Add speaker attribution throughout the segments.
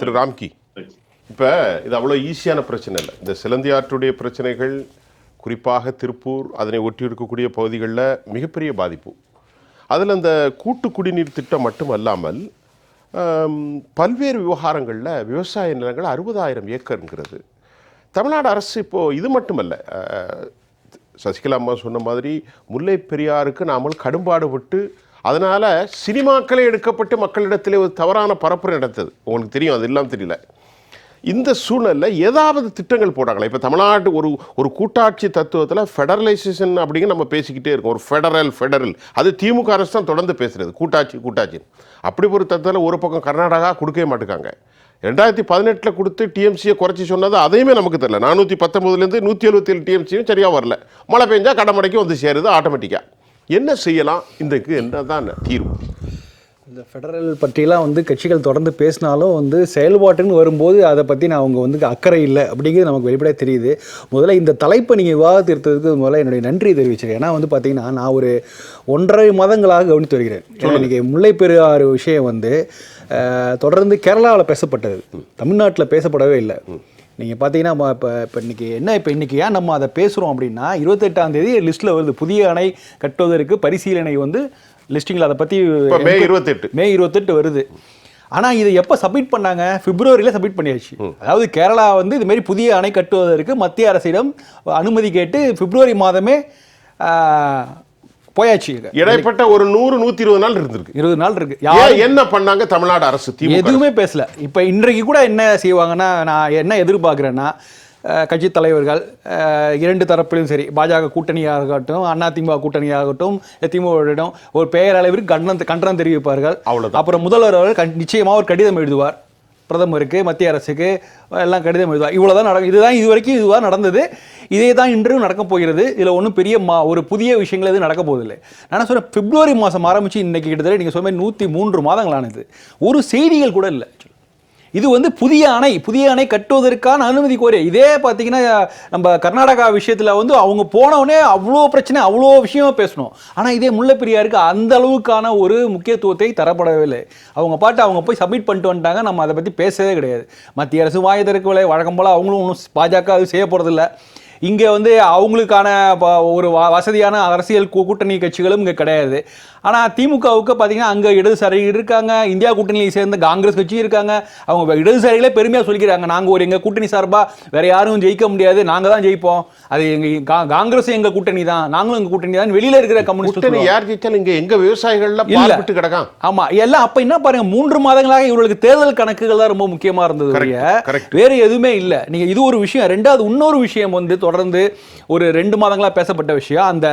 Speaker 1: திரு ராம்கி. இப்போ இது அவ்வளோ ஈஸியான பிரச்சனை இல்லை. இந்த சிலந்தி ஆற்றுடைய பிரச்சனைகள் குறிப்பாக திருப்பூர் அதனை ஒட்டி இருக்கக்கூடிய பகுதிகளில் மிகப்பெரிய பாதிப்பு. அதில் அந்த கூட்டு குடிநீர் திட்டம் மட்டும் அல்லாமல் பல்வேறு விவகாரங்களில் விவசாய நிலங்கள் அறுபதாயிரம் ஏக்கருங்கிறது. தமிழ்நாடு அரசு இப்போது இது மட்டுமல்ல சசிகலா அம்மா சொன்ன மாதிரி முல்லை பெரியாருக்கு நாமல் கடும்பாடுபட்டு அதனால் சினிமாக்களே எடுக்கப்பட்டு மக்களிடத்தில் ஒரு தவறான பரப்புரை நடந்தது. உங்களுக்கு தெரியும் அது எல்லாம் தெரியல. இந்த சூழலில் ஏதாவது திட்டங்கள் போட்டாங்களா? இப்போ தமிழ்நாட்டு ஒரு ஒரு கூட்டாட்சி தத்துவத்தில் ஃபெடரலைசேஷன் அப்படிங்க நம்ம பேசிக்கிட்டே இருக்கோம். ஒரு ஃபெடரல் ஃபெடரல் அது திமுக அரசு தான் தொடர்ந்து பேசுகிறது கூட்டாட்சி கூட்டாட்சி அப்படி ஒரு தத்துவத்தில் ஒரு பக்கம் கர்நாடகா கொடுக்கவே மாட்டேங்காங்க ரெண்டாயிரத்தி பதினெட்டில் கொடுத்து டிஎம்சியை குறைச்சி சொன்னது அதையுமே நமக்கு தெரில நானூற்றி பத்தொம்போதுலேருந்து நூற்றி எழுபத்தேழு டிஎம்சியும் சரியாக வரல. மழை பெஞ்சால் கடமடைக்கு வந்து சேருது ஆட்டோமேட்டிக்காக என்ன செய்யலாம்? இதுக்கு என்ன தான் தீர்வு?
Speaker 2: இந்த ஃபெடரல் பற்றிலாம் வந்து கட்சிகள் தொடர்ந்து பேசினாலும் வந்து செயல்பாட்டுன்னு வரும்போது அதை பற்றி நான் அவங்க வந்து அக்கறை இல்லை அப்படிங்கிறது நமக்கு வெளிப்படையாக தெரியுது. முதல்ல இந்த தலைப்பை நீங்கள் விவாதத்தை எடுத்ததுக்கு முதல்ல என்னுடைய நன்றி தெரிவிச்சிருக்கேன் ஏன்னா வந்து பார்த்தீங்கன்னா நான் ஒரு ஒன்றரை மாதங்களாக கவனித்து வருகிறேன். இன்றைக்கி முல்லை பெரியாறு விஷயம் வந்து தொடர்ந்து கேரளாவில் பேசப்பட்டது. தமிழ்நாட்டில் பேசப்படவே இல்லை. நீங்கள் பார்த்தீங்கன்னா இப்போ இப்போ இன்றைக்கி என்ன இப்போ இன்றைக்கி ஏன் நம்ம அதை பேசுகிறோம் அப்படின்னா இருபத்தெட்டாம் தேதி லிஸ்ட்டில் வருது. புதிய அணை கட்டுவதற்கு பரிசீலனை வந்து லிஸ்டிங்கில் அதை பற்றி
Speaker 1: மே இருபத்தெட்டு.
Speaker 2: மே இருபத்தெட்டு வருது. ஆனால் இது எப்போ சப்மிட் பண்ணாங்க? பிப்ரவரியில் சப்மிட் பண்ணியாச்சு. அதாவது கேரளா வந்து இது மாதிரி புதிய அணை கட்டுவதற்கு மத்திய அரசிடம் அனுமதி கேட்டு பிப்ரவரி மாதமே போயாச்சு
Speaker 1: இடைப்பட்ட ஒரு நூறு நூற்றி இருபது நாள் இருந்திருக்கு.
Speaker 2: இருபது நாள் இருக்கு.
Speaker 1: ஏன் என்ன பண்ணாங்க தமிழ்நாடு அரசு
Speaker 2: எதுவுமே பேசல. இப்போ இன்றைக்கு கூட என்ன செய்வாங்கன்னா நான் என்ன எதிர்பார்க்குறேன்னா அஹ், கட்சித் தலைவர்கள் இரண்டு தரப்பிலும் சரி பாஜக கூட்டணியாகட்டும் அதிமுக கூட்டணியாகட்டும் திமுகவிடம் ஒரு பெயரளவிற்கு கண்டனம் கண்டனம் தெரிவிப்பார்கள்.
Speaker 1: அவ்வளவுதான்.
Speaker 2: அப்புறம் முதல்வர் அவர்கள் நிச்சயமாக ஒரு கடிதம் எழுதுவார். பிரதமருக்கு மத்திய அரசுக்கு எல்லாம் கடிதம் இதான் இவ்வளோ தான் நடக்கும். இதுதான் இது வரைக்கும் இதுவாக நடந்தது. இதே தான் இன்றும் நடக்க போகிறது. இதில் ஒன்றும் பெரிய மா ஒரு புதிய விஷயங்கள் எதுவும் நடக்க போதில்லை நான் என்ன சொல்கிறேன் பிப்ரவரி மாதம் ஆரம்பித்து இன்றைக்கி கிட்டத்தட்ட நீங்கள் சொன்ன மாதிரி நூற்றி மூன்று மாதங்களானது. ஒரு செய்திகள் கூட இல்லை. இது வந்து புதிய அணை புதிய அணை கட்டுவதற்கான அனுமதி கோரிய இதே பார்த்தீங்கன்னா நம்ம கர்நாடகா விஷயத்தில் வந்து அவங்க போனவுடனே அவ்வளோ பிரச்சனை அவ்வளோ விஷயமா பேசணும். ஆனால் இதே முல்லைப்பெரியாருக்கு அந்த அளவுக்கான ஒரு முக்கியத்துவத்தை தரப்படவில்லை அவங்க பாட்டு அவங்க போய் சப்மிட் பண்ணிட்டு வந்துட்டாங்க நம்ம அதை பற்றி பேசவே கிடையாது. மத்திய அரசு வாயதற்கு திறக்கவில்லை வழக்கம் போல் அவங்களும் ஒன்றும் பாஜக அது செய்ய போகிறதில்ல இங்கே வந்து அவங்களுக்கான ஒரு வசதியான அரசியல் கூட்டணி கட்சிகளும் இங்கே கிடையாது. ஆனால் திமுகவுக்கு பார்த்தீங்கன்னா அங்கே இடதுசாரி இருக்காங்க இந்தியா கூட்டணியை சேர்ந்த காங்கிரஸ் கட்சி இருக்காங்க. அவங்க இடதுசாரிகளே பெருமையாக சொல்லிக்கிறாங்க. நாங்கள் ஒரு எங்கள் கூட்டணி சார்பாக வேற யாரும் ஜெயிக்க முடியாது. நாங்கள் தான் ஜெயிப்போம். அது எங்கள் காங்கிரஸ் எங்கள் கூட்டணி தான். நாங்களும் எங்கள் கூட்டணி தான். வெளியில் இருக்கிற கம்யூனிஸ்ட்
Speaker 1: யார் ஜெயிச்சாலும் இங்க எங்க விவசாயிகள்ல
Speaker 2: இல்ல.
Speaker 1: பால்பட்டு கிடக்கான்
Speaker 2: ஆமா. எல்லாம் அப்ப என்ன பாருங்க மூன்று மாதங்களாக இவர்களுக்கு தேர்தல் கணக்குகள் தான் ரொம்ப முக்கியமா இருந்தது. வேற எதுவுமே இல்ல. நீங்க இது ஒரு விஷயம். ரெண்டாவது இன்னொரு விஷயம் வந்து தொடர்ந்து ஒரு ரெண்டு மாதங்களாக பேசப்பட்ட விஷயம். அந்த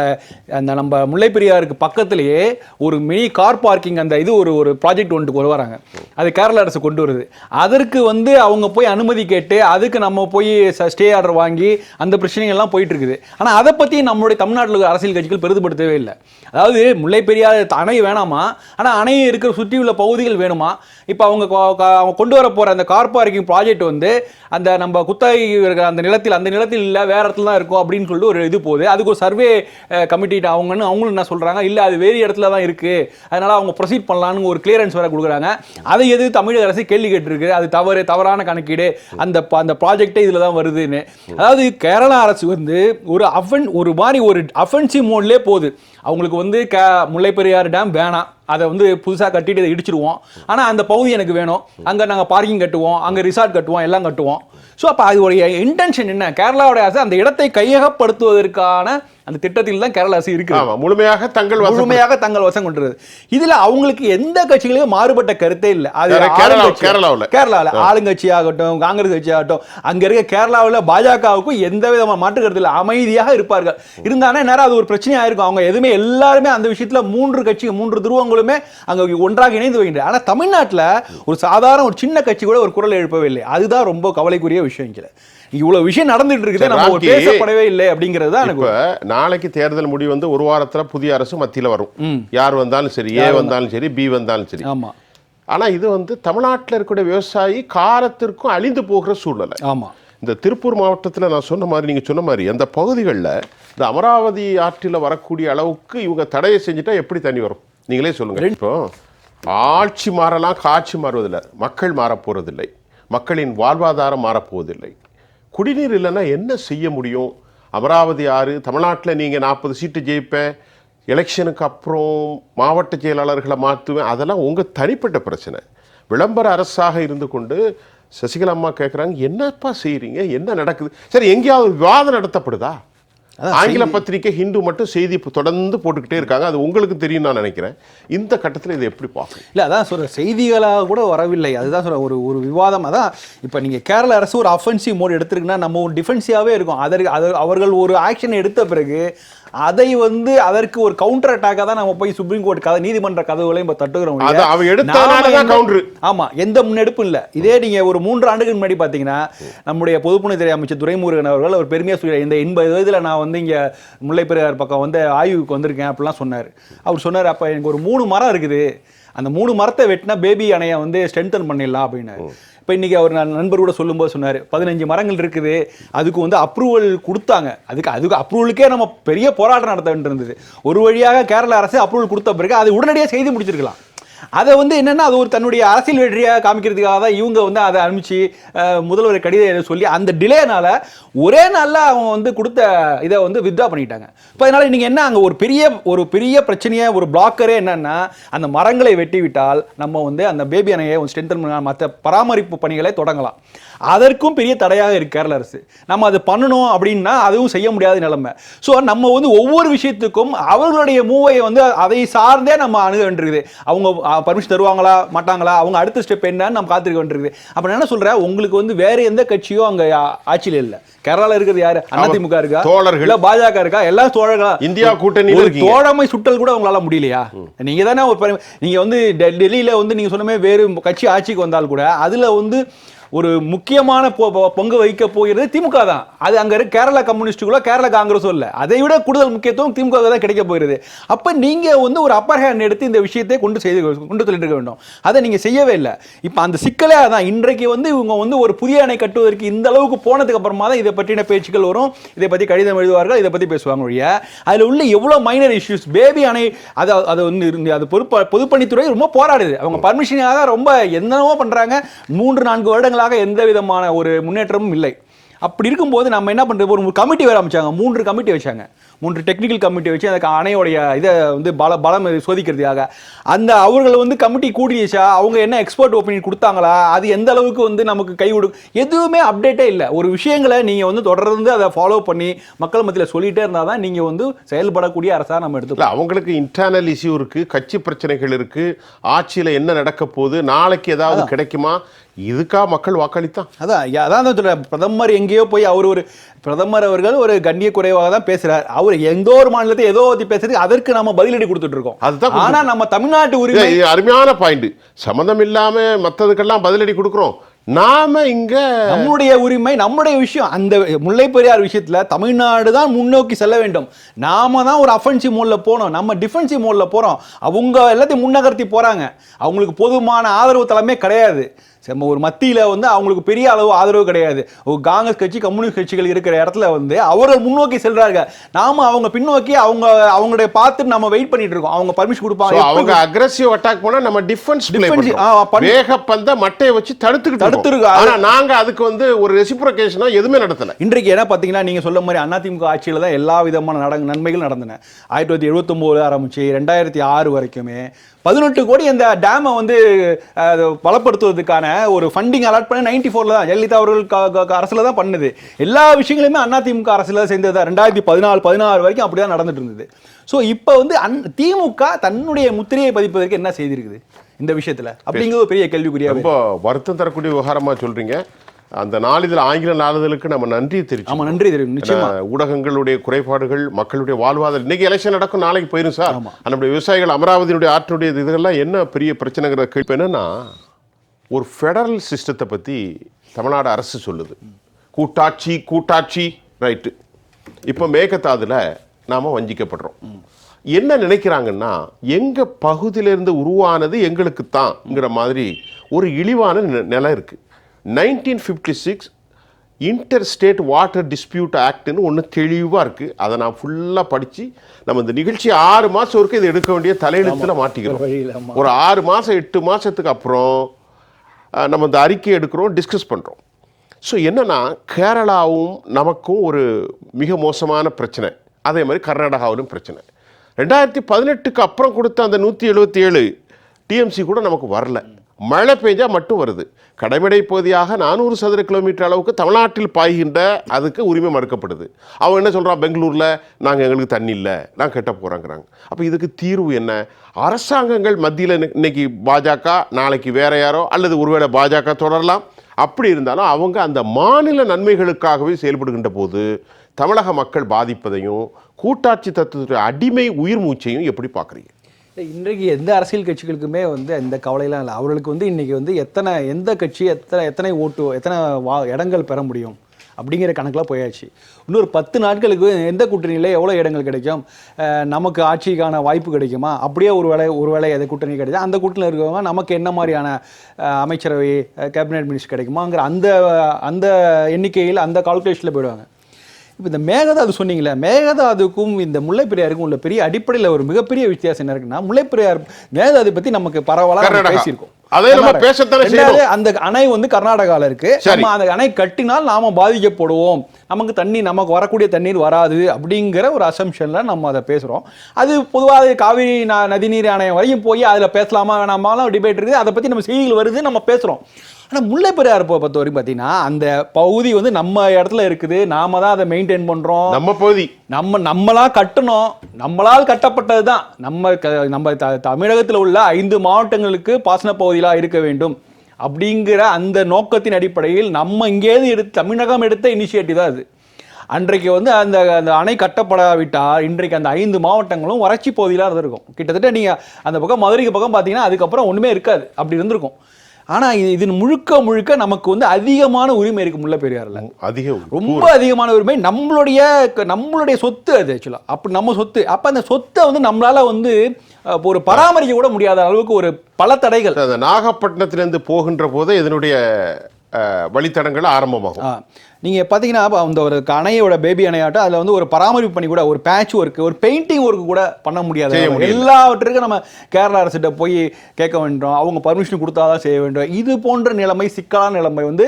Speaker 2: அந்த நம்ம முல்லைப்பெரியாருக்கு பக்கத்திலேயே ஒரு மினி கார் பார்க்கிங் அந்த இது ஒரு ஒரு ப்ராஜெக்ட் ஒன்று கொண்டு வராங்க. அது கேரள அரசு கொண்டு வருது. அதற்கு வந்து அவங்க போய் அனுமதி கேட்டு அதுக்கு நம்ம போய் ஸ்டே ஆர்டர் வாங்கி அந்த பிரச்சனைகள் எல்லாம் போயிட்டு இருக்குது ஆனால் அதை பற்றி நம்மளுடைய தமிழ்நாட்டில் அரசியல் கட்சிகள் பெரிதுபடுத்தவே இல்லை. அதாவது முல்லைப்பெரியார் அணை வேணாமா? ஆனால் அணை இருக்கிற சுற்றி உள்ள பகுதிகள் வேணுமா? இப்போ அவங்க அவங்க கொண்டு வர போகிற அந்த கார் பார்க்கிங் ப்ராஜெக்ட் வந்து அந்த நம்ம குத்தகை இருக்கிற அந்த நிலத்தில் அந்த நிலத்தில் இல்லை வேற இடத்துல தான் இருக்கும் அப்படின்னு சொல்லிட்டு ஒரு இது போகுது. அதுக்கு ஒரு சர்வே கமிட்டிட்டு அவங்கன்னு அவங்களும் என்ன சொல்கிறாங்க இல்லை அது வேறு இடத்துல தான் இருக்குது அதனால் அவங்க ப்ரொசீட் பண்ணலான்னு ஒரு கிளியரன்ஸ் வேறு கொடுக்குறாங்க. அதை எது தமிழக அரசு கேள்வி கேட்டிருக்கு? அது தவறு தவறான கணக்கீடு. அந்த ப- அந்த ப்ராஜெக்டே இதில் தான் வருதுன்னு. அதாவது கேரளா அரசு வந்து ஒரு அஃபன் ஒரு மாதிரி ஒரு அஃபென்சிவ் மோட்லேயே போகுது. அவங்களுக்கு வந்து க முல்லைப்பெரியார் டேம் வேணாம். அதை வந்து புதுசாக கட்டிட்டு இதை இடிச்சிருவோம் ஆனால் அந்த பகுதி எனக்கு வேணும். அங்கே நாங்கள் பார்க்கிங் கட்டுவோம் அங்கே ரிசார்ட் கட்டுவோம் எல்லாம் கட்டுவோம். ஸோ அப்போ அதோடைய இன்டென்ஷன் என்ன? கேரளாவுடைய அரசு அந்த இடத்தை கையகப்படுத்துவதற்கான அந்த திட்டத்தில் தான் கேரளா அரசு இருக்குது
Speaker 1: முழுமையாக தங்கள்
Speaker 2: முழுமையாக தங்கள் வசம் கொண்டது. இதுல அவங்களுக்கு எந்த கட்சிகளையும் மாறுபட்ட கருத்தே இல்ல. அது
Speaker 1: கேரளாவுல.
Speaker 2: கேரளால ஆளுங்கட்சி ஆகட்டும் காங்கிரஸ் கட்சி ஆகட்டும் அங்க இருக்க கேரளாவுல பாஜகவுக்கும் எந்த விதமான மாற்று கருத்து இல்ல. அமைதியாக இருப்பார்கள். இருந்தானே நேரம் அது ஒரு பிரச்சனையா இருக்கும். அவங்க எதுவுமே எல்லாருமே அந்த விஷயத்துல மூன்று கட்சி மூன்று துருவங்களுமே அங்க ஒன்றாக இணைந்து வைக்கின்றன ஆனா தமிழ்நாட்டுல ஒரு சாதாரண ஒரு சின்ன கட்சி கூட ஒரு குரல் எழுப்பவே இல்லை. அதுதான் ரொம்ப கவலைக்குரிய விஷயம் இவ்வளவு விஷயம் நடந்துட்டு இருக்குது நம்ம பேசப்படவே இல்லை அப்படிங்கிறது தான்
Speaker 1: இப்ப நாளைக்கு தேர்தல் முடிவு வந்து ஒரு வாரத்துல புதிய அரசு மத்தியில வரும். யார் வந்தாலும் சரி ஏ வந்தாலும் சரி பி வந்தாலும் சரி.
Speaker 2: ஆமா.
Speaker 1: ஆனா இது வந்து தமிழ்நாட்டில் இருக்கக்கூடிய விவசாயி காலத்திற்கும் அழிந்து போகிற சூழ்நிலை.
Speaker 2: ஆமா.
Speaker 1: இந்த திருப்பூர் மாவட்டத்தில் நான் சொன்ன மாதிரி நீங்கள் சொன்ன மாதிரி அந்த பகுதிகளில் இந்த அமராவதி ஆற்றில் வரக்கூடிய அளவுக்கு இவங்க தடையை செஞ்சுட்டா எப்படி தண்ணி வரும்? நீங்களே சொல்லுங்க. இப்போ ஆட்சி மாறலாம் காட்சி மாறுவதில்லை. மக்கள் மாறப் போறதில்லை மக்களின் வாழ்வாதாரம் மாறப்போவதில்லை. குடிநீர் இல்லைன்னா என்ன செய்ய முடியும்? அமராவதி ஆறு தமிழ்நாட்டில் நீங்கள் நாற்பது சீட்டு ஜெயிப்பேன் எலெக்ஷனுக்கு அப்புறம் மாவட்ட செயலாளர்களை மாற்றுவேன் அதெல்லாம் உங்கள் தனிப்பட்ட பிரச்சனை. விளம்பர அரசாக இருந்து கொண்டு சசிகலா அம்மா கேட்குறாங்க என்னப்பா செய்கிறீங்க என்ன நடக்குது? சரி எங்கேயாவது விவாதம் நடத்தப்படுதா? ஆங்கில பத்திரிக்கை ஹிந்து மட்டும் செய்தி தொடர்ந்து போட்டுக்கிட்டே இருக்காங்க. அது உங்களுக்கு தெரியும் நான் நினைக்கிறேன். இந்த கட்டத்தில் இதை எப்படி பார்க்கணும்
Speaker 2: இல்ல அதான் சொல்ற செய்திகளாக கூட வரவில்லை. அதுதான் சொல்ற ஒரு ஒரு விவாதம். அதான் இப்போ நீங்க கேரள அரசு ஒரு அஃபென்சிவ் மோட் எடுத்திருக்குன்னா நம்ம ஒரு டிஃபென்சிவாவே இருக்கும். அதற்கு அது அவர்கள் ஒரு ஆக்ஷன் எடுத்த பிறகு அதை வந்து அதற்கு ஒரு கவுண்டர் அட்டாக்காக தான் நம்ம போய் சுப்ரீம் கோர்ட் கதை நீதிமன்ற கதவுகளையும் இப்போ தட்டுகிறோம்
Speaker 1: தான்
Speaker 2: எந்த-
Speaker 1: counter.
Speaker 2: ஆமா எந்த முன்னெடுப்பும் இல்ல. இதே நீங்க ஒரு மூன்று ஆண்டுகள் முன்னாடி பாத்தீங்கன்னா நம்முடைய பொதுப்பணித்துறை அமைச்சர் துரைமுருகன் அவர்கள் அவர் பெருமையா சொல்லி இந்த எண்பது வயதுல நான் வந்து இங்க முல்லைப்பெரியார் பக்கம் வந்து ஆய்வுக்கு வந்திருக்கேன் அப்படிலாம் சொன்னார். அவர் சொன்னார் அப்ப எனக்கு ஒரு மூணு மரம் இருக்குது. அந்த மூணு மரத்தை வெட்டினா பேபி அணையை வந்து ஸ்ட்ரென்தன் பண்ணிடலாம் அப்படின்னாரு இப்போ இன்னைக்கு அவர் நான் நண்பர் கூட சொல்லும்போது சொன்னார் பதினஞ்சு மரங்கள் இருக்குது அதுக்கு வந்து அப்ரூவல் கொடுத்தாங்க. அதுக்கு அதுக்கு அப்ரூவலுக்கே நம்ம பெரிய போராட்டம் நடத்த வேண்டியிருந்தது. ஒரு வழியாக கேரள அரசு அப்ரூவல் கொடுத்த பிறகு அது உடனடியாக செய்து முடிச்சிருக்கலாம். அதை வந்து என்னன்னா அது ஒரு தன்னுடைய அரசியல் வெற்றியாக காமிக்கிறதுக்காக தான் இவங்க வந்து அதை அனுப்பிச்சு முதல்வர் கடிதம் எழுத சொல்லி அந்த டிலேனால ஒரே நாளில் அவங்க வந்து கொடுத்த இதை வந்து வித்ரா பண்ணிட்டாங்க. இப்போ அதனால நீங்கள் என்ன அங்கே ஒரு பெரிய ஒரு பெரிய பிரச்சனையே ஒரு பிளாக்கரே என்னன்னா அந்த மரங்களை வெட்டி விட்டால் நம்ம வந்து அந்த பேபி அணையை ஸ்ட்ரென்தன் பண்ண மற்ற பராமரிப்பு பணிகளை தொடங்கலாம். அதற்கும் பெரிய தடையாக இருக்கு கேரள அரசு. நம்ம அது பண்ணணும் அப்படின்னா அதுவும் செய்ய முடியாத நிலைமை. ஸோ நம்ம வந்து ஒவ்வொரு விஷயத்துக்கும் அவர்களுடைய மூவையை வந்து அதை சார்ந்தே நம்ம அணுக வேண்டியிருக்குது. அவங்க பர்மிஷன் தருவாங்களா மாட்டாங்களா? அவங்க அடுத்த ஸ்டெப் என்னன்னு நம்ம காத்திருக்க வேண்டியிருக்குது அப்ப என்ன சொல்றேன்? உங்களுக்கு வந்து வேற எந்த கட்சியோ அங்க ஆட்சியில இல்ல. கேரளால இருக்கிறது யாரு? அதிமுக இருக்கா?
Speaker 1: தோழர்கள்.
Speaker 2: இல்ல பாஜக இருக்கா? எல்லாம் தோழர்களா?
Speaker 1: இந்தியா கூட்டணியில
Speaker 2: ஒரு. தோழமை சுட்டல் கூட உங்களால முடியலையா? நீங்க தானே ஒரு பெரும்- நீங்க வந்து டெல்லியில வந்து நீங்க சொன்ன மாதிரி வேறு கட்சி ஆட்சிக்கு வந்தால் கூட அதுல வந்து ஒரு முக்கியமான பொ- பங்கு வகிக்க போகிறது திமுக தான். அது அங்கே இருக்க கேரளா கம்யூனிஸ்டுகளோ கேரளா காங்கிரஸோ இல்லை. அதை விட கூடுதல் முக்கியத்துவம் திமுக தான் கிடைக்க போகிறது. அப்போ நீங்கள் வந்து ஒரு அப்பர் ஹேண்ட் எடுத்து இந்த விஷயத்தை கொண்டு செய்து கொண்டு சொல்லிட்டு இருக்க வேண்டும். அதை நீங்கள் செய்யவே இல்லை. இப்போ அந்த சிக்கலே அதான். இன்றைக்கு வந்து இவங்க வந்து ஒரு புதிய அணை கட்டுவதற்கு இந்த அளவுக்கு போனதுக்கு அப்புறமா தான் இதை பற்றின பேச்சுக்கள் வரும். இதை பற்றி கடிதம் எழுதுவார்கள். இதை பற்றி பேசுவாங்க ஒழிய. அதில் உள்ள எவ்வளோ மைனர் இஷ்யூஸ் பேபி அணை அதை அது வந்து இருந்து அது பொறுப்ப பொதுப்பணித்துறை ரொம்ப போராடுது. அவங்க பர்மிஷனாக ரொம்ப என்னென்னவோ பண்ணுறாங்க மூன்று நான்கு வருடங்களாக எந்த விதமான ஒரு முன்னேற்றமும் இல்லை. அப்படி இருக்கும்போது நம்ம என்ன பண்றது? ஒரு கமிட்டி வேற அமைச்சாங்க. மூன்று கமிட்டி வச்சாங்க. மூன்று டெக்னிக்கல் கமிட்டி வச்சு அதுக்கு அணையோடைய இதை வந்து பல பலம் சோதிக்கிறதுக்காக. அந்த அவர்கள் வந்து கமிட்டி கூடிச்சா அவங்க என்ன எக்ஸ்பர்ட் ஒப்பீனியன் கொடுத்தாங்களா? அது எந்த அளவுக்கு வந்து நமக்கு கை கொடு எதுவுமே அப்டேட்டே இல்லை. ஒரு விஷயங்களை நீங்கள் வந்து தொடர்ந்து அதை ஃபாலோ பண்ணி மக்கள் மத்தியில் சொல்லிட்டே இருந்தால் தான் நீங்கள் வந்து செயல்படக்கூடிய அரசாக நம்ம எடுத்துக்கலாம்
Speaker 1: அவங்களுக்கு இன்டர்னல் இஷ்யூ இருக்கு கட்சி பிரச்சனைகள் இருக்கு ஆட்சியில என்ன நடக்க போகுது நாளைக்கு ஏதாவது கிடைக்குமா? இதுக்கா மக்கள் வாக்களித்தான்.
Speaker 2: அதான் அதான் தான் சொல்றேன். பிரதமர் எங்கேயோ போய் அவர் ஒரு பிரதமர் அவர்கள் ஒரு கண்ணிய குறைவாக தான் பேசுறார். அவர் எந்த ஒரு மாநிலத்தை ஏதோ பத்தி பேசுறது அதற்கு நம்ம பதிலடி கொடுத்துட்டு இருக்கோம்.
Speaker 1: அதுதான்
Speaker 2: ஆனா நம்ம தமிழ்நாட்டு உரிமை
Speaker 1: அருமையான பாயிண்ட் சம்மந்தம் இல்லாம மத்ததுக்கெல்லாம் பதிலடி கொடுக்குறோம். நாம இங்க
Speaker 2: நம்முடைய உரிமை நம்முடைய விஷயம். அந்த முல்லை பெரியார் விஷயத்துல தமிழ்நாடு தான் முன்னோக்கி செல்ல வேண்டும். நாம தான் ஒரு அஃபென்சிவ் மோட்ல போனோம். நம்ம டிஃபென்சிவ் மோட்ல போறோம். அவங்க எல்லாத்தையும் முன்னகர்த்தி போறாங்க. அவங்களுக்கு போதுமான ஆதரவு தலைமை கிடையாது. நம்ம ஒரு மத்தியில வந்து அவங்களுக்கு பெரிய அளவு ஆதரவு கிடையாது. ஒரு காங்கிரஸ் கட்சி கம்யூனிஸ்ட் கட்சிகள் இருக்கிற இடத்துல வந்து அவர்கள் முன்னோக்கி செல்றார்கள் நாம அவங்க பின்னோக்கி அவங்க அவங்களுடைய பார்த்து நம்ம வெயிட் பண்ணிட்டு இருக்கோம். அவங்க பர்மிஷன் கொடுப்பாங்க.
Speaker 1: அவங்க அக்ரெசிவ் அட்டாக் பண்ணா நம்ம டிஃபென்ஸ் வேக பந்த மட்டையை வச்சு தடுத்துக்கிட்டு
Speaker 2: தடுத்துருக்கு.
Speaker 1: இருக்கோம். ஆனா நாங்க அதுக்கு வந்து ஒரு ரெசிப்ரோகேஷனா எதுவுமே நடத்தல.
Speaker 2: இன்றைக்கு என்ன பார்த்தீங்கன்னா நீங்க சொல்ல மாதிரி அதிமுக ஆட்சியில தான் எல்லா விதமான நட நன்மைகள் நடந்தன. ஆயிரத்தி தொள்ளாயிரத்தி எழுபத்தொம்போது ஆரம்பிச்சு ரெண்டாயிரத்தி ஆறு வரைக்குமே பதினெட்டு கோடி அந்த டேமை வந்து பலப்படுத்துவதற்கான ஒரு ஃபண்டிங் அலாட் பண்ண நைன்டி ஃபோரில் தான் ஜெயலலிதா அவர்கள் அரசுல தான் பண்ணுது. எல்லா விஷயங்களுமே அதிமுக அரசுல தான் சேர்ந்தது தான். ரெண்டாயிரத்தி பதினாலு பதினாறு வரைக்கும் அப்படி தான் நடந்துட்டு இருந்தது. ஸோ இப்போ வந்து அன் திமுக தன்னுடைய முத்திரையை பதிப்பதற்கு என்ன செய்திருக்குது இந்த விஷயத்துல? அப்படிங்கிறது ஒரு பெரிய கேள்விக்குறியா
Speaker 1: ரொம்ப வருத்தம் தரக்கூடிய விவகாரமா சொல்றீங்க. அந்த நாளிதழ் ஆங்கில நாளிதழுக்கு நம்ம நன்றி தெரிவிச்சோம்
Speaker 2: ஆமா நன்றி தெரியும் நிச்சயமா.
Speaker 1: ஊடகங்களுடைய குறைபாடுகள் மக்களுடைய வாழ்வாதாரம் இன்னைக்கு எலெக்ஷன் நடக்கும் நாளைக்கு போயிடும் சார். நம்முடைய விவசாயிகள் அமராவதியினுடைய ஆற்றுடைய இதெல்லாம் என்ன பெரிய பிரச்சனைங்கிற கேள்வி என்னன்னா ஒரு ஃபெடரல் சிஸ்டத்தை பத்தி தமிழ்நாடு அரசு சொல்லுது. கூட்டாட்சி கூட்டாட்சி ரைட்டு இப்போ மேகதாதுல நாம வஞ்சிக்கப்படுறோம். என்ன நினைக்கிறாங்கன்னா எங்க பகுதியிலிருந்து உருவானது எங்களுக்கு தான்ங்கிற மாதிரி ஒரு இழிவான நிலை இருக்கு. Nineteen fifty six inter state water dispute ஆக்ட்னு ஒன்று தெளிவாக இருக்குது அதை நான் ஃபுல்லாக படித்து நம்ம இந்த நிகழ்ச்சி ஆறு மாதம் வரைக்கும் இதை எடுக்க வேண்டிய தலையெழுத்தில் மாட்டிக்கிறோம். ஒரு ஆறு மாதம் எட்டு மாதத்துக்கு அப்புறம் நம்ம இந்த அறிக்கை எடுக்கிறோம் டிஸ்கஸ் பண்ணுறோம் ஸோ என்னென்னா கேரளாவும் நமக்கும் ஒரு மிக மோசமான பிரச்சனை. அதே மாதிரி கர்நாடகாவிலும் பிரச்சனை. ரெண்டாயிரத்தி பதினெட்டுக்கு அப்புறம் கொடுத்த அந்த நூற்றி எழுபத்தி ஏழு டிஎம்சி கூட நமக்கு வரல. மழை பெய்ஞ்சால் மட்டும் வருது. கடைமடை பகுதியாக நானூறு சதுர கிலோமீட்டர் அளவுக்கு தமிழ்நாட்டில் பாய்கின்ற அதுக்கு உரிமை மறுக்கப்படுது. அவன் என்ன சொல்கிறான் பெங்களூரில் நாங்கள் எங்களுக்கு தண்ணி இல்லை நான் கெட்ட போகிறோங்கிறாங்க அப்போ இதுக்கு தீர்வு என்ன? அரசாங்கங்கள் மத்தியில் இன்னைக்கு பாஜக நாளைக்கு வேற யாரோ அல்லது ஒருவேளை பாஜக தொடரலாம். அப்படி இருந்தாலும் அவங்க அந்த மாநில நன்மைகளுக்காகவே செயல்படுகின்ற போது தமிழக மக்கள் பாதிப்பதையும் கூட்டாட்சி தத்துவத்துடைய அடிமை உயிர் மூச்சையும் எப்படி பார்க்குறீங்க?
Speaker 2: இன்றைக்கு எந்த அரசியல் கட்சிகளுக்குமே வந்து எந்த கவலையெல்லாம் இல்லை. அவர்களுக்கு வந்து இன்றைக்கி வந்து எத்தனை எந்த கட்சி எத்தனை எத்தனை ஓட்டு எத்தனை வா இடங்கள் பெற முடியும் அப்படிங்கிற கணக்கில் போயாச்சு. இன்னொரு பத்து நாட்களுக்கு எந்த கூட்டணியில் எவ்வளோ இடங்கள் கிடைக்கும்? நமக்கு ஆட்சிக்கான வாய்ப்பு கிடைக்குமா? அப்படியே ஒரு வேலை ஒரு வேளை எதை கூட்டணி கிடைச்சா அந்த கூட்டணியில் இருக்கிறவங்க நமக்கு என்ன மாதிரியான அமைச்சரவை கேபினெட் மினிஸ்டர் கிடைக்குமாங்கிற அந்த அந்த எண்ணிக்கையில் அந்த கால்குலேஷனில் போயிடுவாங்க. இப்போ இந்த மேகதாது சொன்னீங்களே மேகதாதுக்கும் இந்த முல்லைப்பெரியாருக்கும் உள்ள பெரிய அடிப்படையில் ஒரு மிகப்பெரிய வித்தியாசம் என்ன இருக்குன்னா முல்லைப்பெரியார் மேகதாது பத்தி நமக்கு பரவலாக. பேசியிருக்கோம். அந்த அணை வந்து கர்நாடகால இருக்கு. நம்ம அந்த அணை கட்டினால் நாம பாதிக்கப்படுவோம். நமக்கு தண்ணி நமக்கு வரக்கூடிய தண்ணீர் வராது அப்படிங்கிற ஒரு அசம்ஷன்ல நம்ம அதை பேசுறோம். அது பொதுவாக காவிரி நதிநீர் ஆணையம் வரையும் போய் அதுல பேசலாமா வேணாமாலாம் டிபேட் இருக்குது. அதை பத்தி நம்ம செய்திகள் வருது நம்ம பேசுறோம். ஆனா முல்லைப்பெரியார் பொ- பொறுத்த வரைக்கும் பார்த்தீங்கன்னா அந்த பகுதி வந்து நம்ம இடத்துல இருக்குது. நாம தான் அதை மெயின்டைன் பண்றோம்.
Speaker 1: நம்ம பகுதி.
Speaker 2: நம்ம நம்மளா கட்டணும். நம்மளால் கட்டப்பட்டது தான் நம்ம நம்ம த- தமிழகத்தில் உள்ள ஐந்து மாவட்டங்களுக்கு பாசன பகுதியிலாக இருக்க வேண்டும். அப்படிங்கிற அந்த நோக்கத்தின் அடிப்படையில் நம்ம இங்கேருந்து எடுத்து தமிழகம் எடுத்த இனிஷியேட்டிவ் தான் அது. அன்றைக்கு வந்து அந்த அந்த அணை கட்டப்படாவிட்டால் இன்றைக்கு அந்த ஐந்து மாவட்டங்களும் வறட்சி பகுதியிலாக இருந்திருக்கும். கிட்டத்தட்ட நீங்கள் அந்த பக்கம் மதுரைக்கு பக்கம் பார்த்தீங்கன்னா அதுக்கப்புறம் ஒன்றுமே இருக்காது. அப்படி இருந்திருக்கும். ஆனால் இது முழுக்க முழுக்க நமக்கு வந்து அதிகமான உரிமை இருக்கு முல்லைப்பெரியாறில்
Speaker 1: அதிக
Speaker 2: ரொம்ப அதிகமான உரிமை. நம்மளுடைய நம்மளுடைய சொத்து அது ஆக்சுவலாக அப்படி நம்ம சொத்து அப்போ அந்த சொத்தை வந்து நம்மளால வந்து ஒரு பராமரிக்க கூட முடியாத அளவுக்கு ஒரு பல தடைகள்.
Speaker 1: அந்த நாகப்பட்டினத்திலிருந்து போகின்ற போது இதனுடைய வழித்தடங்கள் ஆரம்பமாகும்.
Speaker 2: ஆ, நீங்க பாத்தீங்கன்னா அப்ப அந்த ஒரு அணையோட பேபி அணையாட்டம் அதுல வந்து ஒரு பராமரிப்பு பண்ணி கூட ஒரு பேட்ச் ஒர்க் ஒரு பெயிண்டிங் ஒர்க் கூட பண்ண முடியாது. எல்லாவற்றுக்கும் நம்ம கேரளா அரசிட்ட போய் கேட்க வேண்டும் அவங்க பர்மிஷன் கொடுத்தாதான் செய்ய வேண்டும் இது போன்ற நிலைமை சிக்கலான நிலைமை வந்து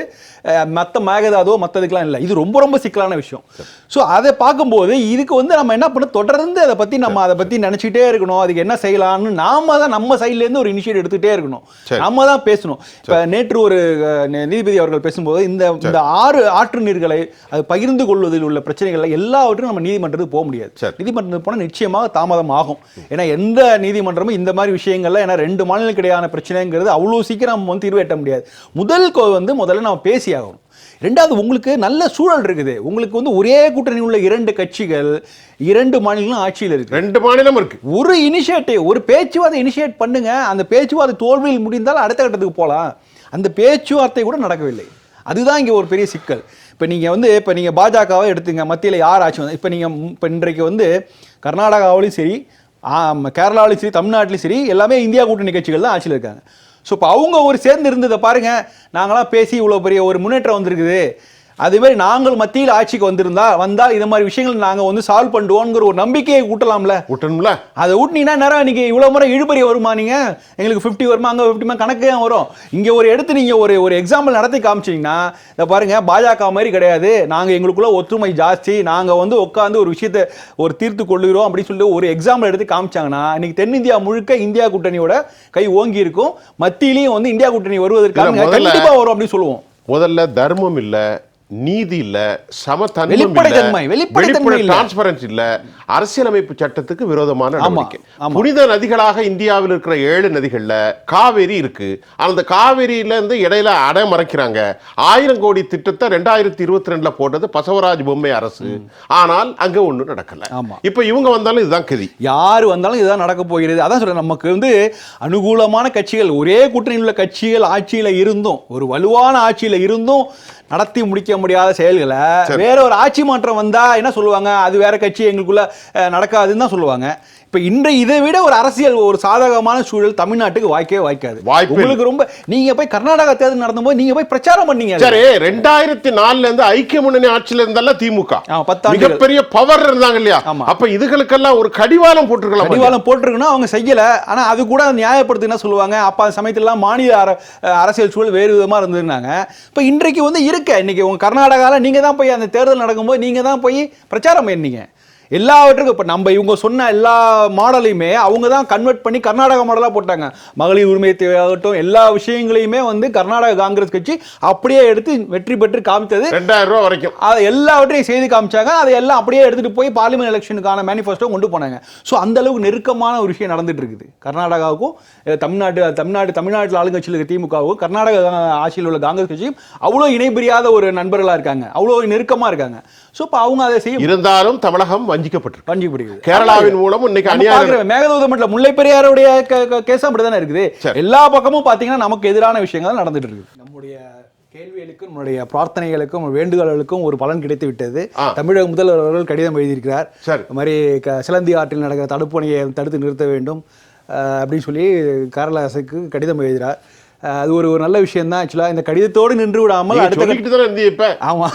Speaker 2: மத்த மேகதாதோ மற்றதுக்கெல்லாம் இல்லை. இது ரொம்ப ரொம்ப சிக்கலான விஷயம். ஸோ அதை பார்க்கும்போது இதுக்கு வந்து நம்ம என்ன பண்ண தொடர்ந்து அதை பத்தி நம்ம அதை பத்தி நினைச்சிட்டே இருக்கணும். அதுக்கு என்ன செய்யலாம்னு நாம தான் நம்ம சைட்ல இருந்து ஒரு இனிஷியேட் எடுத்துக்கிட்டே இருக்கணும். நம்ம தான் பேசணும். இப்ப நேற்று ஒரு நீதிபதி அவர்கள் பேசும்போது இந்த இந்த ஆறு ஆற்று நீர்களை அது பகிர்ந்து கொள்வதில் உள்ள பிரச்சனைகள் எல்லாவற்றையும் நம்ம நீதிமன்றத்துக்கு போக முடியாது.
Speaker 1: சரி.
Speaker 2: நீதிமன்றத்துக்கு போனால் நிச்சயமாக தாமதம் ஆகும். ஏன்னா எந்த நீதிமன்றமும் இந்த மாதிரி விஷயங்கள்ல ஏன்னா ரெண்டு மாநிலங்களுக்கு இடையான பிரச்சனைங்கிறது அவ்வளோ சீக்கிரம் நம்ம வந்து தீர்வு எட்ட முடியாது. முதல் கோ வந்து முதல்ல நம்ம பேசி ஆகணும் ரெண்டாவது உங்களுக்கு நல்ல சூழல் இருக்குது. உங்களுக்கு வந்து ஒரே கூட்டணி உள்ள இரண்டு கட்சிகள் இரண்டு மாநிலங்களும் ஆட்சியில் இருக்கு.
Speaker 1: ரெண்டு மாநிலம் இருக்கு.
Speaker 2: ஒரு இனிஷியேட்டிவ் ஒரு பேச்சுவார்த்தை இனிஷியேட் பண்ணுங்க. அந்த பேச்சுவார்த்தை தோல்வியில் முடிந்தால் அடுத்த கட்டத்துக்கு போகலாம். அந்த பேச்சுவார்த்தை கூட நடக்கவில்லை. அதுதான் இங்கே ஒரு பெரிய சிக்கல். இப்போ நீங்கள் வந்து இப்போ நீங்கள் பாஜகவை எடுத்துங்க மத்தியில் யார் ஆட்சி வந்து இப்போ நீங்கள் இப்போ இன்றைக்கு வந்து கர்நாடகாவிலையும் சரி கேரளாவிலையும் சரி தமிழ்நாட்டிலையும் சரி எல்லாமே இந்தியா கூட்டணி கட்சிகள் தான் ஆட்சியில் இருக்காங்க. ஸோ இப்போ அவங்க ஒரு சேர்ந்து இருந்ததை பாருங்கள் நாங்களாம் பேசி இவ்வளோ பெரிய ஒரு முன்னேற்றம் வந்திருக்குது. அதே மாதிரி நாங்கள் மத்தியில் ஆட்சிக்கு வந்திருந்தா வந்தால் இது மாதிரி விஷயங்கள் நாங்கள் வந்து சால்வ் பண்ணுவோங்கிற ஒரு நம்பிக்கையை கூட்டலாம்ல
Speaker 1: விட்டணும்ல
Speaker 2: அதை ஊட்டினீங்கன்னா நேரம் நீங்க இவ்வளவு முறை இழுபறி வருமா நீங்க? எங்களுக்கு 50 வருமா? அங்க 50 கணக்கு வரும்? இங்க ஒரு எடுத்து நீங்க ஒரு ஒரு எக்ஸாம்பிள் நடத்தி காமிச்சீங்கன்னா இதை பாருங்க பாஜக மாதிரி கிடையாது. நாங்க எங்களுக்குள்ள ஒற்றுமை ஜாஸ்தி. நாங்க வந்து உட்காந்து ஒரு விஷயத்தை ஒரு தீர்த்து கொள்ளுகிறோம் அப்படின்னு சொல்லி ஒரு எக்ஸாம்பிள் எடுத்து காமிச்சாங்கன்னா இன்னைக்கு தென்னிந்தியா முழுக்க இந்தியா கூட்டணியோட கை ஓங்கி இருக்கும். மத்தியிலையும் வந்து இந்தியா கூட்டணி வருவதற்கான
Speaker 1: இல்ல, முதல்ல-
Speaker 2: கண்டிப்பா வரும் அப்படின்னு சொல்லுவோம்.
Speaker 1: முதல்ல தர்மம் இல்ல நீதி இல்ல சமத்தன்மை. டிரான்ஸ்பரன்ஸ் இல்ல. அரசியலமைப்பு சட்டத்துக்கு விரோதமான. புனித நதிகளாக இந்தியாவில் இருக்கிற ஏழு நதிகள்ல காவேரி இருக்கு. அந்த காவேரியில இருந்து இடையில அடை மறைக்கிறாங்க. ஆயிரம் கோடி திட்டத்தை ரெண்டாயிரத்தி இருபத்தி ரெண்டுல போட்டது பசவராஜ் பொம்மை அரசு. ஆனால் அங்க ஒண்ணும் நடக்கல. இப்ப இவங்க வந்தாலும் இதுதான் கதி.
Speaker 2: யார் வந்தாலும் இதுதான் நடக்க போகிறது. அதான் சொல்றேன் நமக்கு வந்து அனுகூலமான கட்சிகள் ஒரே கூட்டணியில் உள்ள கட்சிகள் ஆட்சியில இருந்தும் ஒரு வலுவான ஆட்சியில இருந்தும் நடத்தி முடிக்க முடியாத செயல்களை வேற ஒரு ஆட்சி மாற்றம் வந்தா என்ன சொல்லுவாங்க? அது வேற கட்சி எங்களுக்குள்ள நடக்காதுன்னு தான் சொல்லுவாங்க. இப்ப இன்றைய இதை விட ஒரு அரசியல் ஒரு சாதகமான சூழல் தமிழ்நாட்டுக்கு வாய்க்கவே வாய்க்காது.
Speaker 1: வாய்ப்பே.
Speaker 2: உங்களுக்கு ரொம்ப நீங்க போய் கர்நாடகா தேர்தல் நடந்தபோது நீங்க போய் பிரச்சாரம் பண்ணீங்க.
Speaker 1: சரி ரெண்டாயிரத்தி நாலுல இருந்து ஐக்கிய முன்னணி ஆட்சியில இருந்தல்ல திமுக. மிகப்பெரிய பவர் இருந்தாங்க இல்லையா. அப்ப இதுகளுக்கெல்லாம் ஒரு கடிவாளம் போட்டிருக்கலாம்
Speaker 2: கடிவாளம் போட்டிருக்குன்னா அவங்க செய்யல. ஆனா அது கூட நியாயப்படுத்தி என்ன சொல்லுவாங்க. அப்ப அந்த சமயத்துல எல்லாம் மாநில அர- அரசியல் சூழல் வேறு விதமா இருந்திருந்தாங்க. இப்ப இன்றைக்கு வந்து இருக்க. இன்னைக்கு உங்க கர்நாடகால நீங்க தான் போய் அந்த தேர்தல் நடக்கும்போது நீங்க தான் போய் பிரச்சாரம் பண்ணீங்க. எல்லாவற்றுக்கும் இப்போ நம்ம இவங்க சொன்ன எல்லா மாடலையுமே அவங்க தான் கன்வெர்ட் பண்ணி கர்நாடக மாடலாக போட்டாங்க. மகளிர் உரிமை தேவையாகட்டும் எல்லா விஷயங்களையுமே வந்து கர்நாடக காங்கிரஸ் கட்சி அப்படியே எடுத்து வெற்றி பெற்று காமித்தது.
Speaker 1: ரெண்டாயிரம் ரூபாய் வரைக்கும்.
Speaker 2: அதை எல்லாவற்றையும் செய்து காமிச்சாங்க. அதை எல்லாம் அப்படியே எடுத்துட்டு போய் பார்லிமெண்ட் எலெக்ஷனுக்கான மேனிஃபெஸ்டோ கொண்டு போனாங்க. ஸோ அந்த அளவுக்கு நெருக்கமான ஒரு விஷயம் நடந்துட்டு இருக்குது. கர்நாடகாவுக்கும் அஹ், தமிழ்நாடு தமிழ்நாடு தமிழ்நாட்டில் ஆளுங்கட்சியில் இருக்க திமுகவுக்கும் கர்நாடக ஆட்சியில் உள்ள காங்கிரஸ் கட்சியும் அவ்வளோ இணைபிரியாத ஒரு நண்பர்களாக இருக்காங்க. அவ்வளோ நெருக்கமாக இருக்காங்க. ஸோ இப்போ அவங்க அதை செய்ய
Speaker 1: இருந்தாலும் தமிழகம் வஞ்சிக்கப்பட்டிருக்கு.
Speaker 2: பஞ்சு பிடிக்குது
Speaker 1: கேரளாவின் மூலம் இன்னைக்கு அநியாயம்.
Speaker 2: மேகதூதம் மட்டும் முல்லை பெரியாருடைய கேஸ் அப்படிதானே இருக்குது. எல்லா பக்கமும் பாத்தீங்கன்னா நமக்கு எதிரான விஷயங்கள் நடந்துட்டு இருக்கு நம்முடைய கேள்விகளுக்கும் நம்முடைய பிரார்த்தனைகளுக்கும் வேண்டுதல்களுக்கும் ஒரு பலன் கிடைத்து விட்டது. தமிழக முதல்வர் அவர்கள் கடிதம் எழுதியிருக்கிறார்.
Speaker 1: சரி.
Speaker 2: இந்த மாதிரி க- சிலந்தி ஆற்றில் நடக்கிற தடுப்பணையை தடுத்து நிறுத்த வேண்டும் அப்படின்னு சொல்லி கேரள அரசுக்கு கடிதம் எழுதுகிறார். அது ஒரு ஒரு நல்ல விஷயம் தான் ஆக்சுவலாக இந்த கடிதத்தோடு நின்று விடாமல் அடுத்த கட்ட-
Speaker 1: சொல்லிக்கிட்டு தானே இப்ப?
Speaker 2: ஆமா.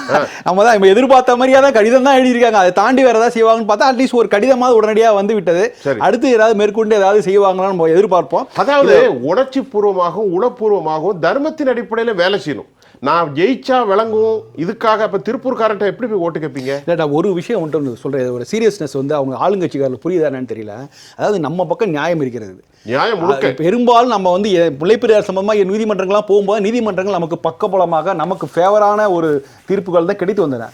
Speaker 2: நம்ம தான் நம்ம எதிர்பார்த்த மாதிரியா தான் கடிதம் தான் எழுதியிருக்காங்க. அதை தாண்டி வேற ஏதாவது செய்வாங்கன்னு பார்த்தா அட்லீஸ்ட் ஒரு கடிதமாவது உடனடியாக வந்து விட்டது. அடுத்து ஏதாவது மேற்கொண்டு ஏதாவது செய்வாங்களான்னு நம்ம எதிர்பார்ப்போம்.
Speaker 1: அதாவது உணர்ச்சி பூர்வமாகவும் உளப்பூர்வமாகவும் தர்மத்தின் அடிப்படையில வேலை செய்யணும். நான் ஜெயிச்சா விளங்கும். இதுக்காக அப்ப திருப்பூர்காரன்ட்ட எப்படி போய் ஓட்டு கேட்பீங்க?
Speaker 2: இல்லைடா ஒரு விஷயம் ஒன்று சொல்கிறேன் ஒரு சீரியஸ்னஸ் வந்து அவங்க ஆளுங்கட்சிக்காரில் புரியுதா என்னன்னு தெரியல. அதாவது நம்ம பக்கம் நியாயம் இருக்கிறது.
Speaker 1: நியாயம்
Speaker 2: பெரும்பாலும் நம்ம வந்து முல்லைப்பெரியார் சம்பந்தமாக நீதிமன்றங்கள்லாம் போகும்போது நீதிமன்றங்கள் நமக்கு பக்கபலமாக நமக்கு ஃபேவரான ஒரு தீர்ப்புகள் தான் கிடைத்து வந்தன.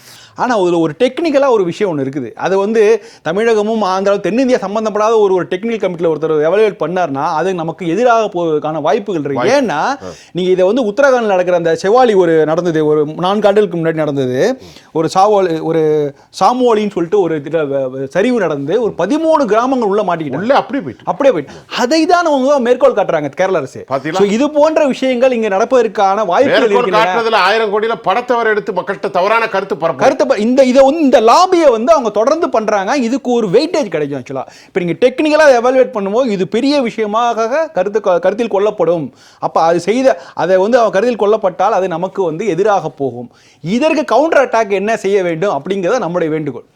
Speaker 2: ஆனால் அதில் ஒரு டெக்னிக்கலாக ஒரு விஷயம் ஒன்று இருக்குது. அது வந்து தமிழகமும் ஆந்திராவும் தென்னிந்தியா சம்பந்தப்படாத ஒரு ஒரு டெக்னிக்கல் கமிட்டியில் ஒருத்தர் எவாலுவேட் பண்ணார்னா அது நமக்கு எதிராக போவதற்கான வாய்ப்புகள் இருக்கு. ஏன்னா நீங்கள் இதை வந்து உத்தரகாண்டில் நடக்கிற அந்த செவாலி ஒரு நடந்தது ஒரு நான்கு ஆண்டுகளுக்கு முன்னாடி நடந்தது. ஒரு சாவோலி ஒரு சாமோலின்னு சொல்லிட்டு ஒரு சரிவு நடந்து ஒரு பதிமூணு கிராமங்கள் உள்ள மாட்டிக்கிட்டாங்க.
Speaker 1: உள்ள அப்படியே போயிட்டு.
Speaker 2: அப்படியே போயிட்டு. அதை தான் அவங்க மேற்கோள் காட்டுறாங்க கேரள அரசு. இது போன்ற விஷயங்கள் இங்க நடப்பதற்கான வாய்ப்புகள்
Speaker 1: ஆயிரம் கோடியில படத்தை வர எடுத்து மக்கள்கிட்ட தவறான கருத்து
Speaker 2: கருத்து இந்த இதை இந்த லாபியை வந்து அவங்க தொடர்ந்து பண்றாங்க. இதுக்கு ஒரு வெயிட்டேஜ் கிடைக்கும் ஆக்சுவலா இப்போ நீங்க டெக்னிக்கலா எவாலுவேட் பண்ணும்போது இது பெரிய விஷயமாக கருத்து கருத்தில் கொள்ளப்படும். அப்ப அது செய்த அதை வந்து அவன் கருத்தில் கொள்ளப்பட்டால் அது நமக்கு வந்து எதிராக போகும். இதற்கு கவுண்டர் அட்டாக் என்ன செய்ய வேண்டும் அப்படிங்கிறத நம்முடைய வேண்டுகோள்.